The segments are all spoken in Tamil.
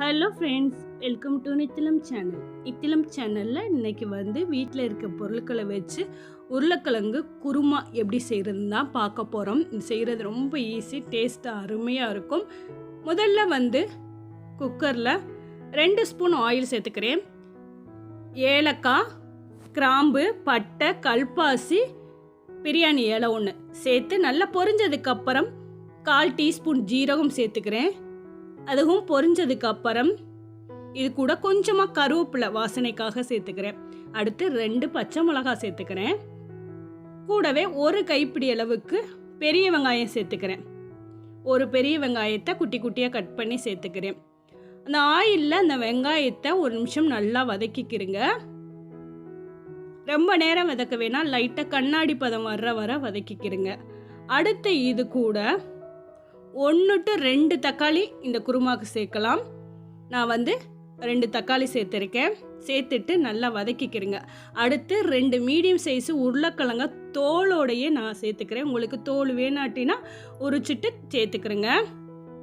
Hello friends welcome to Nithilam channel Nithilam சேனலில் இன்னைக்கு வந்து வீட்டில் இருக்க பொருட்களை வச்சு உருளைக்கிழங்கு குருமா எப்படி செய்கிறதுன்னு தான் பார்க்க போகிறோம் செய்கிறது ரொம்ப ஈஸி டேஸ்ட்டாக அருமையாக இருக்கும். முதல்ல வந்து குக்கரில் ரெண்டு ஸ்பூன் ஆயில் சேர்த்துக்கிறேன். ஏலக்காய் கிராம்பு பட்டை கல்பாசி பிரியாணி இலை ஒன்று சேர்த்து நல்லா பொரிஞ்சதுக்கப்புறம் கால் டீஸ்பூன் ஜீரகம் சேர்த்துக்கிறேன். அதுவும் பொரிஞ்சதுக்கு அப்புறம் இது கூட கொஞ்சமாக கருவேப்பிலை வாசனைக்காக சேர்த்துக்கிறேன். அடுத்து ரெண்டு பச்சை மிளகாய் சேர்த்துக்கிறேன். கூடவே ஒரு கைப்பிடி அளவுக்கு பெரிய வெங்காயம் சேர்த்துக்கிறேன். ஒரு பெரிய வெங்காயத்தை குட்டி குட்டியாக கட் பண்ணி சேர்த்துக்கிறேன். அந்த ஆயிலில் அந்த வெங்காயத்தை ஒரு நிமிஷம் நல்லா வதக்கிக்கிறேங்க ரொம்ப நேரம் வதக்க வேணாம் லைட்டாக கண்ணாடி பதம் வர்ற வர வதக்கிக்கிறேங்க அடுத்து இது கூட ஒன்று டு ரெண்டு தக்காளி இந்த குருமாவுக்கு சேர்க்கலாம். நான் வந்து ரெண்டு தக்காளி சேர்த்துருக்கேன். சேர்த்துட்டு நல்லா வதக்கிக்கிறேங்க. அடுத்து ரெண்டு மீடியம் சைஸு உருளைக்கிழங்க தோலோடையே நான் சேர்த்துக்கிறேன். உங்களுக்கு தோல் வேணாட்டினா உரிச்சிட்டு சேர்த்துக்கிறேங்க.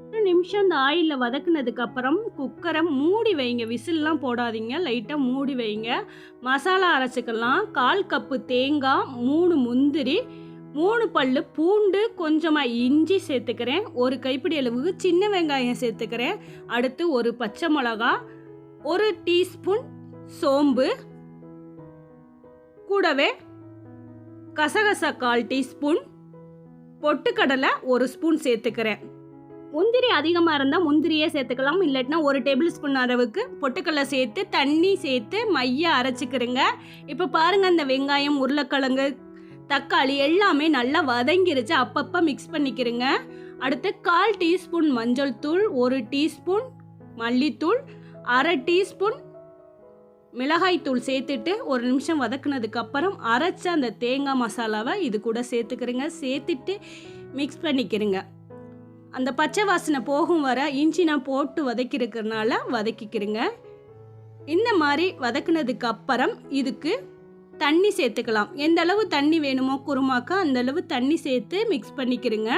ஒரு நிமிஷம் இந்த ஆயிலில் வதக்குனதுக்கப்புறம் குக்கரை மூடி வைங்க. விசில்லாம் போடாதீங்க. லைட்டாக மூடி வைங்க. மசாலா அரைச்சிக்கலாம். கால் கப்பு தேங்காய் மூணு முந்திரி மூணு பல்லு பூண்டு கொஞ்சமாக இஞ்சி சேர்த்துக்கிறேன். ஒரு கைப்பிடி அளவுக்கு சின்ன வெங்காயம் சேர்த்துக்கிறேன். அடுத்து ஒரு பச்சை மிளகா ஒரு டீஸ்பூன் சோம்பு கூடவே கசகசா கால் டீஸ்பூன் பொட்டுக்கடலை ஒரு ஸ்பூன் சேர்த்துக்கிறேன். முந்திரி அதிகமாக இருந்தால் முந்திரியே சேர்த்துக்கலாம். இல்லாட்டினா ஒரு டேபிள் ஸ்பூன் அளவுக்கு பொட்டுக்கடலை சேர்த்து தண்ணி சேர்த்து மைய அரைச்சிக்கிறேங்க. இப்போ பாருங்கள் இந்த வெங்காயம் உருளைக்கிழங்கு தக்காளி எல்லாமே நல்லா வதங்கிருச்சு. அப்பப்போ மிக்ஸ் பண்ணிக்கிறேங்க. அடுத்து கால் டீஸ்பூன் மஞ்சள் தூள் ஒரு டீஸ்பூன் மல்லித்தூள் அரை டீஸ்பூன் மிளகாய் தூள் சேர்த்துட்டு ஒரு நிமிஷம் வதக்குனதுக்கப்புறம் அரைச்ச அந்த தேங்காய் மசாலாவை இது கூட சேர்த்துக்கிறேங்க. சேர்த்துட்டு மிக்ஸ் பண்ணிக்கிறேங்க. அந்த பச்சை வாசனை போகும் வர இஞ்சி நான் போட்டு வதக்கிருக்கிறதுனால வதக்கிக்கிறேங்க. இந்த மாதிரி வதக்குனதுக்கு அப்புறம் இதுக்கு தண்ணி சேர்த்துக்கலாம். எந்த அளவு தண்ணி வேணுமோ குருமாக்க அந்த அளவு தண்ணி சேர்த்து மிக்ஸ் பண்ணிக்கிறங்க.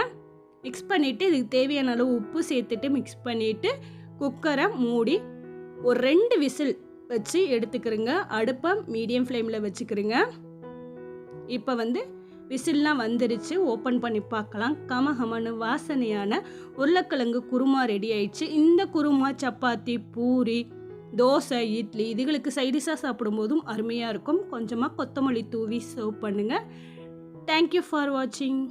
மிக்ஸ் பண்ணிவிட்டு இதுக்கு தேவையான அளவு உப்பு சேர்த்துட்டு மிக்ஸ் பண்ணிவிட்டு குக்கரை மூடி ஒரு ரெண்டு விசில் வச்சு எடுத்துக்கிறங்க. அடுப்பை மீடியம் ஃப்ளேமில் வச்சுக்கிறங்க. இப்போ வந்து விசில்லாம் வந்துருச்சு. ஓப்பன் பண்ணி பார்க்கலாம். கமகமனு வாசனையான உருளைக்கிழங்கு குருமா ரெடி ஆயிடுச்சு. இந்த குருமா சப்பாத்தி பூரி தோசை இட்லி இதுகளுக்கு சைடிஷாக சாப்பிடும்போதும் அருமையாக இருக்கும். கொஞ்சமாக கொத்தமல்லி தூவி சர்வ் பண்ணுங்கள் தேங்க்யூ ஃபார் வாட்சிங்